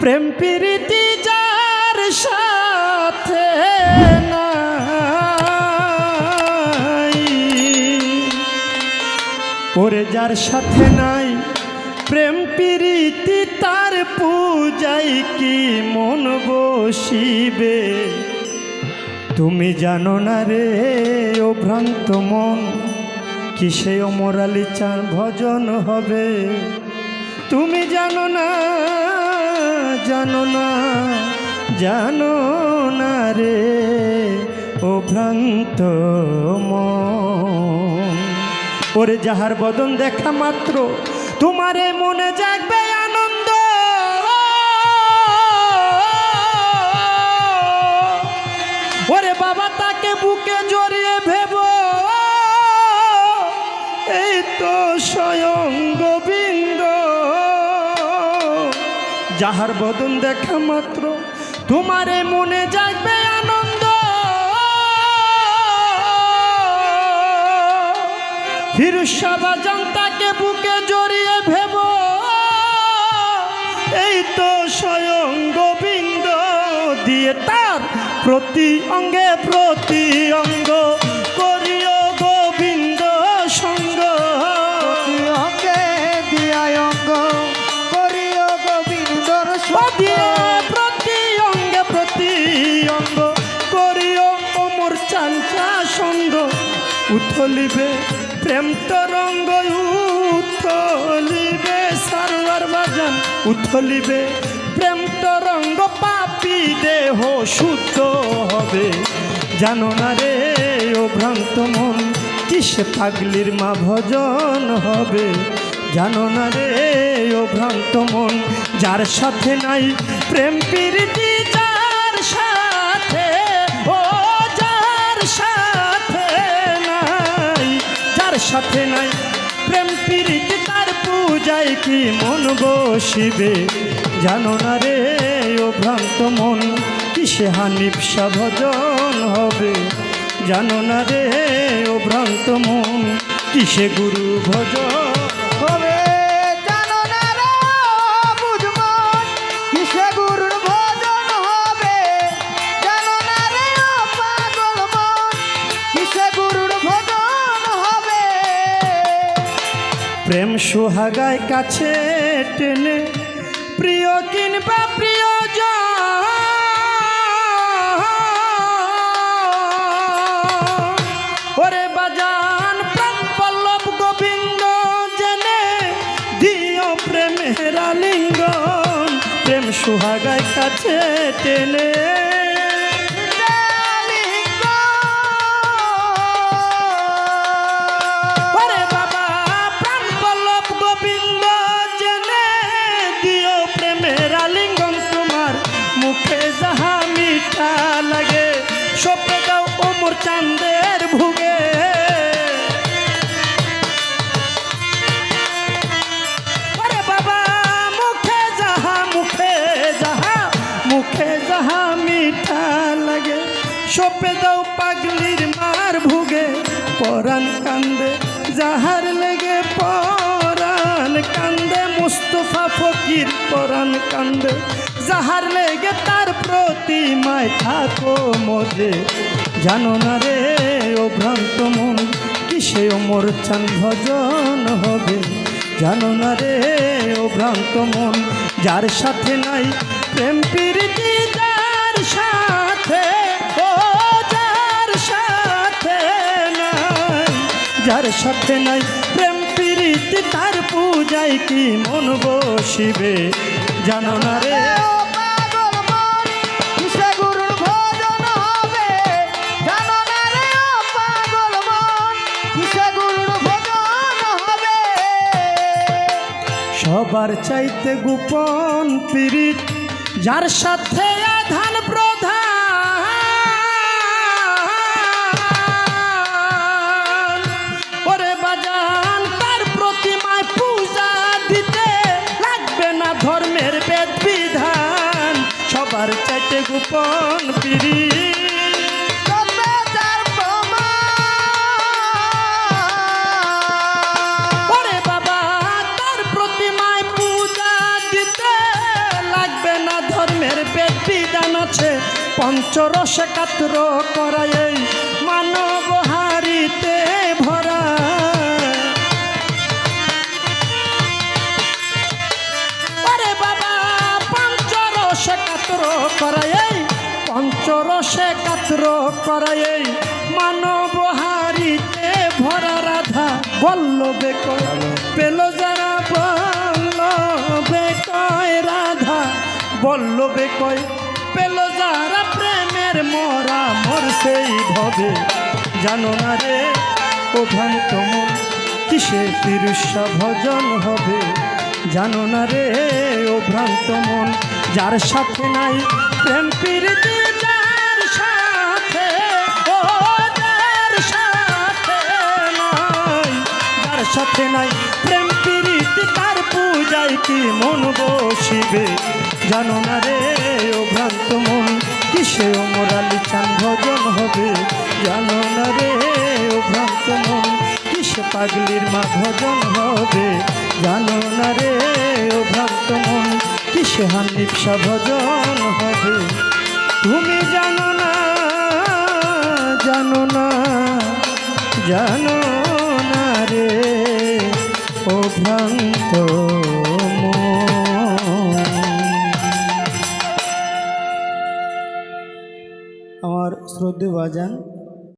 প্রেম প্রীতি যার সাথে ওরে যার সাথে নাই প্রেম প্রীতি, তার পূজাই কি মন বসিবে? তুমি জানো না রে, ও ভ্রান্ত মন, কিসে অমরালি চার ভজন হবে? তুমি জানো না জানো না জানো না রে, ও ভ্রান্ত ওরে যাহার বদন দেখা মাত্র, তোমারে মনে জাগবে যাহার বদন দেখা মাত্র, তোমারে মনে জাগবে আনন্দ। ফিরুসাবাজান তাকে বুকে জড়িয়ে ভেব। এই তো স্বয়ং গোবিন্দ দিয়ে তার প্রতি অঙ্গে প্রতি অঙ্গ। উথলিবে প্রেম তরঙ্গ উথলিবে সারোয়ার বাজান উথলিবে প্রেম তরঙ্গ পাপি দেহ শুদ্ধ হবে। জানো না রে, ও ভ্রান্ত মন, কিসে পাগলির মা ভজন হবে? জানো না রে, ও ভ্রান্ত মন, যার সাথে নাই প্রেম প্রীতি সাথে নাই। প্রেম প্রীতি তার পূজায় কি মন বসিবে জানো না রে, ও ভ্রান্ত মন, কিসে হানিপসা ভজন হবে? জানো না রে, ও ভ্রান্ত মন, কিসে গুরু ভজন প্রেম সোহাগায় কাছে টেনে, প্রিয় কিনবা প্রিয় ওরে বাজান পল্লব গোবিন্দ প্রেমের লিঙ্গন প্রেম সোহাগায় কাছে টেনে। সপে দাও পাগলির মার ভুগে, পরাণ কান্দে, যাহার লেগে পরাণ কান্দে, মুস্তফা ফকির পরাণ কান্দে, যাহার লেগে তার প্রতিমায় থাকো মজে। জানো না রে, ও ভ্রান্ত মন, কিসে ওমর চান ভজন হবে? জানো না রে, ও ভ্রান্ত মন, যার সাথে নাই প্রেম প্রীতি যার সাথে যার সাথে নাই প্রেম প্রীতি তার পূজায় কি মন বসিবে? জানো না রে। সবার চাইতে গোপন পীড়িত যার সাথে আমার চাইতে গোপন পিড়ি। ধর্মের ব্যক্তি জানাছে পঞ্চরসে কাতর করায় করাই পঞ্চরসে কাতর করাই মানব হারিতে ভরা রাধা বল্লবে পেল যারা বল্লবে কয় রাধা বল্লবে কয়। পেল যারা প্রেমের মরা মর সেই ভবে। জানো না রে, ও ভ্রান্ত কিসে তিরুষা ভজন হবে? জানো না রে, ও ভ্রান্ত মন যার সাথে নাই প্রেম প্রীতি যার সাথে ও যার সাথে নাই। যার সাথে নাই প্রেম প্রীতি, তার পূজায় কি মন বসিবে? জানো না রে, ও ভ্রান্ত মন, কিসে ও মোরালি চান ভজন হবে? জানো না রে, ও ভ্রান্ত মন, কিসে পাগলির মা ভজন হবে? কিসে হানিপসা ভজন হবে। তুমি জানো না জানো না জানো না রে, ও ভ্রান্ত আমার শ্রদ্ধে বাজান